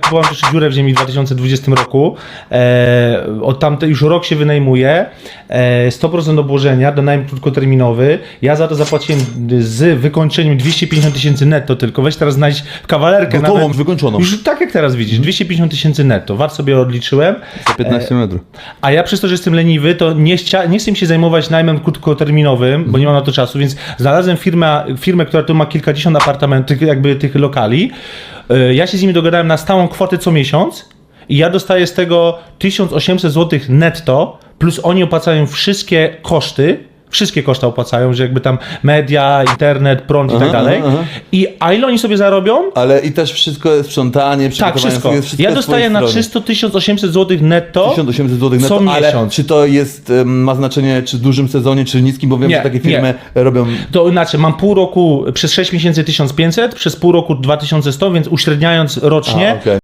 kupowałem też dziurę w ziemi w 2020 roku. E, od tamte już rok się wynajmuje. E, 100% obłożenia, do najem krótkoterminowy. Ja za to zapłaciłem z wykończeniem 250 tysięcy netto tylko. Weź teraz znajdź kawalerkę Gotową, nawet. wykończoną. Już tak jak teraz widzisz, 250 tysięcy netto. Wart sobie odliczyłem. Za 15 metrów. A ja przez to, że jestem leniwy, to nie, chcia, nie chcę mi się zajmować najmem krótkoterminowym, bo nie mam na to czasu, więc znalazłem firmę, firmę która tu ma kilkadziesiąt apartamentów, jakby tych lokali. Yy, Ja się z nimi dogadałem na stałą kwotę co miesiąc i ja dostaję z tego 1800 zł netto, plus oni opłacają wszystkie koszty, wszystkie koszty opłacają, że jakby tam media, internet, prąd i tak dalej. aha. I a ile oni sobie zarobią? Ale i też wszystko jest sprzątanie, Tak, wszystko. jest wszystko Ja dostaję na strony. 300 1800 zł netto 1800 zł co netto, ale miesiąc. czy to jest, ma znaczenie czy w dużym sezonie, czy niskim, bo wiem, Nie, że takie nie. firmy robią To inaczej, mam pół roku, przez 6 miesięcy 1500, przez pół roku 2100, więc uśredniając rocznie, A, okej.